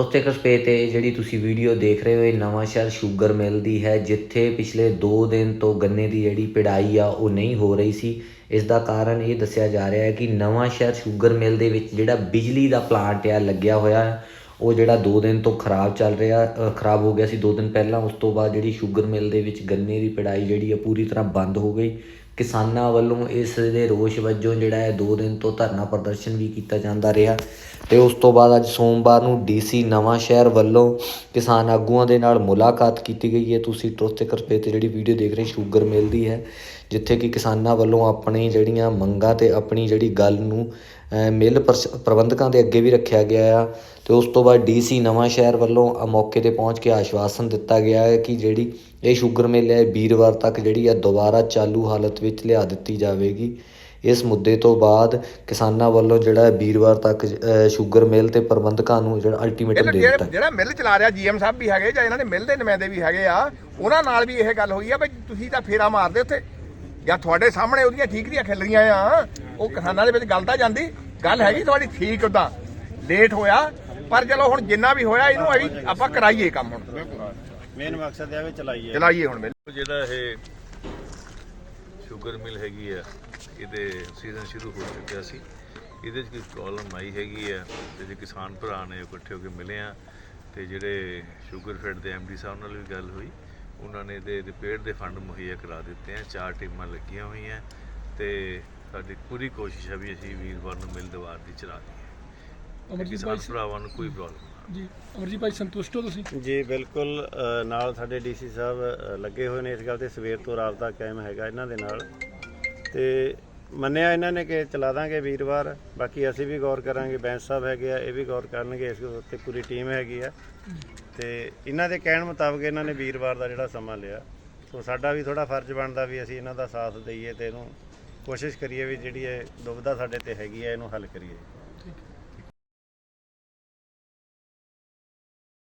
ਟੋਸਟੇ ਕਸਪੇ ਤੇ ਜਿਹੜੀ ਤੁਸੀਂ ਵੀਡੀਓ ਦੇਖ ਰਹੇ ਹੋ, ਇਹ ਨਵਾਂ ਸ਼ਹਿਰ ਸ਼ੂਗਰ ਮਿਲ ਦੀ ਹੈ, ਜਿੱਥੇ ਪਿਛਲੇ 2 ਦਿਨ ਤੋਂ ਗੰਨੇ ਦੀ ਜਿਹੜੀ ਪਿੜਾਈ ਆ, ਉਹ ਨਹੀਂ ਹੋ ਰਹੀ ਸੀ। ਇਸ ਦਾ ਕਾਰਨ ਇਹ ਦੱਸਿਆ ਜਾ ਰਿਹਾ ਹੈ ਕਿ ਨਵਾਂ ਸ਼ਹਿਰ ਸ਼ੂਗਰ ਮਿਲ ਦੇ ਵਿੱਚ ਜਿਹੜਾ ਬਿਜਲੀ ਦਾ ਪਲਾਂਟ ਆ, ਲੱਗਿਆ ਹੋਇਆ ਹੈ ਉਹ ਜਿਹੜਾ 2 ਦਿਨ ਤੋਂ ਖਰਾਬ ਚੱਲ ਰਿਹਾ ਖਰਾਬ ਹੋ ਗਿਆ ਸੀ 2 ਦਿਨ ਪਹਿਲਾਂ, ਉਸ ਤੋਂ ਬਾਅਦ ਜਿਹੜੀ ਸ਼ੂਗਰ ਮਿਲ ਦੇ ਵਿੱਚ ਗੰਨੇ ਦੀ ਪਿੜਾਈ ਜਿਹੜੀ ਆ, ਪੂਰੀ ਤਰ੍ਹਾਂ ਬੰਦ ਹੋ ਗਈ। ਕਿਸਾਨਾਂ ਵੱਲੋਂ ਇਸ ਦੇ ਰੋਸ਼ ਵਜੋਂ ਜਿਹੜਾ ਹੈ 2 ਦਿਨ ਤੋਂ ਧਰਨਾ ਪ੍ਰਦਰਸ਼ਨ ਵੀ ਕੀਤਾ ਜਾਂਦਾ ਰਿਹਾ ਤੇ ਉਸ ਤੋਂ ਬਾਅਦ ਅੱਜ ਸੋਮਵਾਰ ਨੂੰ ਡੀਸੀ ਨਵਾਂ ਸ਼ਹਿਰ ਵੱਲੋਂ ਕਿਸਾਨ ਆਗੂਆਂ ਦੇ ਨਾਲ ਮੁਲਾਕਾਤ ਕੀਤੀ ਗਈ ਹੈ। ਤੁਸੀਂ ਟੋਸਤੇ ਕਰਪੇ ਤੇ ਜਿਹੜੀ ਵੀਡੀਓ ਦੇਖ ਰਹੇ ਸ਼ੂਗਰ ਮਿਲ ਦੀ ਹੈ, ਜਿੱਥੇ ਕਿ ਕਿਸਾਨਾਂ ਵੱਲੋਂ ਆਪਣੀ ਜਿਹੜੀਆਂ ਮੰਗਾਂ ਤੇ ਆਪਣੀ ਜਿਹੜੀ ਗੱਲ ਨੂੰ ਮਿਲ ਪ੍ਰਬੰਧਕਾਂ ਦੇ ਅੱਗੇ ਵੀ ਰੱਖਿਆ ਗਿਆ ਆ। ਤੇ ਉਸ ਤੋਂ ਬਾਅਦ ਡੀਸੀ ਨਵਾਂ ਸ਼ਹਿਰ ਵੱਲੋਂ ਮੌਕੇ ਤੇ ਪਹੁੰਚ ਕੇ ਆਸ਼ਵਾਸਨ ਦਿੱਤਾ ਗਿਆ ਹੈ ਕਿ ਜਿਹੜੀ ਇਹ ਸ਼ੂਗਰ ਮਿਲ ਹੈ ਵੀਰਵਾਰ ਤੱਕ ਜਿਹੜੀ ਆ ਦੁਬਾਰਾ ਚਾਲੂ ਹਾਲਤ ਵਿੱਚ ਲਿਆ ਦਿੱਤੀ ਜਾਵੇਗੀ। ਇਸ ਮੁੱਦੇ ਤੋਂ ਬਾਅਦ ਕਿਸਾਨਾਂ ਵੱਲੋਂ ਜਿਹੜਾ ਵੀਰਵਾਰ ਤੱਕ ਸ਼ੂਗਰ ਮਿਲ ਤੇ ਪ੍ਰਬੰਧਕਾਂ ਨੂੰ ਜਿਹੜਾ ਅਲਟੀਮੇਟਮ ਦੇ ਦਿੱਤਾ। ਜਿਹੜਾ ਮਿਲ ਚਲਾ ਰਿਹਾ ਜੀਐਮ ਸਾਹਿਬ ਵੀ ਹੈਗੇ ਜਾਂ ਇਹਨਾਂ ਦੇ ਮਿਲ ਦੇ ਨੁਮਾਇੰਦੇ ਵੀ ਹੈਗੇ ਆ ਉਹਨਾਂ ਨਾਲ ਵੀ ਇਹ ਗੱਲ ਹੋਈ ਆ ਵੀ ਤੁਸੀਂ ਤਾਂ ਫੇਰਾ ਮਾਰਦੇ ਉੱਥੇ। ਜਾਂ ਤੁਹਾਡੇ ਸਾਹਮਣੇ ਉਹਦੀਆਂ ਠੀਕ ਦੀਆਂ ਖਿਲ ਰਹੀਆਂ ਆ ਉਹ ਕਿਸਾਨਾਂ ਦੇ ਵਿੱਚ ਗੱਲ ਤਾਂ ਜਾਂਦੀ ਗੱਲ ਹੈਗੀ ਤੁਹਾਡੀ ਠੀਕ ਉਦਾਂ ਲੇਟ ਹੋਇਆ ਪਰ ਚਲੋ ਹੁਣ ਜਿੰਨਾ ਵੀ ਹੋਇਆ ਇਹਨੂੰ ਅਸੀਂ ਆਪਾਂ ਕਰਾਈਏ ਕੰਮ ਹੁਣ। ਮੇਨ ਮਕਸਦ ਇਹ ਵੀ ਚਲਾਈਏ। ਚਲਾਈਏ ਹੁਣ ਮਿਲ ਜਿਹੜਾ ਇਹ ਸ਼ੂਗਰ ਮਿਲ ਹੈਗੀ ਆ ਇਹਦੇ ਸੀਜ਼ਨ ਸ਼ੁਰੂ ਹੋ ਚੁੱਕਿਆ ਸੀ। ਇਹਦੇ 'ਚ ਕੋਈ ਪ੍ਰੋਬਲਮ ਆਈ ਹੈਗੀ ਆ ਤੇ ਜੇ ਕਿਸਾਨ ਭਰਾ ਨੇ ਇਕੱਠੇ ਹੋ ਕੇ ਮਿਲੇ ਆ ਤੇ ਜਿਹੜੇ ਸ਼ੂਗਰ ਫੈਡ ਦੇ ਐਮਡੀ ਸਾਹਿਬ ਨਾਲ ਵੀ ਗੱਲ ਹੋਈ ਉਹਨਾਂ ਨੇ ਇਹਦੇ ਰਿਪੇਅਰ ਦੇ ਫੰਡ ਮੁਹੱਈਆ ਕਰਾ ਦਿੱਤੇ ਆ ਚਾਰ ਟੀਮਾਂ ਲੱਗੀਆਂ ਹੋਈਆਂ ਤੇ ਸਾਡੀ ਪੂਰੀ ਕੋਸ਼ਿਸ਼ ਹੈ ਵੀ ਅਸੀਂ ਵੀਰਵਾਰ ਨੂੰ ਮਿਲ ਦੀਵਾਰ ਦੀ ਚਲਾ ਦਈਏ ਤੇ ਅਮਰਜੀਤ ਭਾਈ ਭਰਾਵਾਂ ਨੂੰ ਕੋਈ ਪ੍ਰੋਬਲਮ ਨਾ ਜੀ ਅਮਰਜੀਤ ਭਾਈ ਸੰਤੁਸ਼ਟ ਹੋ ਤੁਸੀਂ? ਜੀ ਬਿਲਕੁਲ ਨਾਲ ਸਾਡੇ ਡੀਸੀ ਸਾਹਿਬ ਲੱਗੇ ਹੋਏ ਨੇ ਇਸ ਗੱਲ ਤੇ ਸਵੇਰ ਤੋਂ ਰਾਬਤਾ ਕਾਇਮ ਹੈਗਾ ਇਹਨਾਂ ਦੇ ਨਾਲ। ਤੇ ਮੰਨਿਆ ਇਹਨਾਂ ਨੇ ਕਿ ਚਲਾ ਦਾਂਗੇ ਵੀਰਵਾਰ, ਬਾਕੀ ਅਸੀਂ ਵੀ ਗੌਰ ਕਰਾਂਗੇ, ਬੈਂਸ ਸਾਹਿਬ ਹੈਗੇ ਆ, ਇਹ ਵੀ ਗੌਰ ਕਰਨਗੇ, ਇਸ ਉੱਤੇ ਪੂਰੀ ਟੀਮ ਹੈਗੀ ਆ। ਤੇ ਇਹਨਾਂ ਦੇ ਕਹਿਣ ਮੁਤਾਬਕ ਇਹਨਾਂ ਨੇ ਵੀਰਵਾਰ ਦਾ ਜਿਹੜਾ ਸਮਾਂ ਲਿਆ ਸੋ ਸਾਡਾ ਵੀ ਥੋੜਾ ਫਰਜ਼ ਬਣਦਾ ਵੀ ਅਸੀਂ ਇਹਨਾਂ ਦਾ ਸਾਥ ਦਈਏ ਤੇ ਇਹਨੂੰ ਕੋਸ਼ਿਸ਼ ਕਰੀਏ ਵੀ ਜਿਹੜੀ ਇਹ ਦੁਬਿਧਾ ਸਾਡੇ ਤੇ ਹੈਗੀ ਆ, ਇਹਨੂੰ ਹੱਲ ਕਰੀਏ।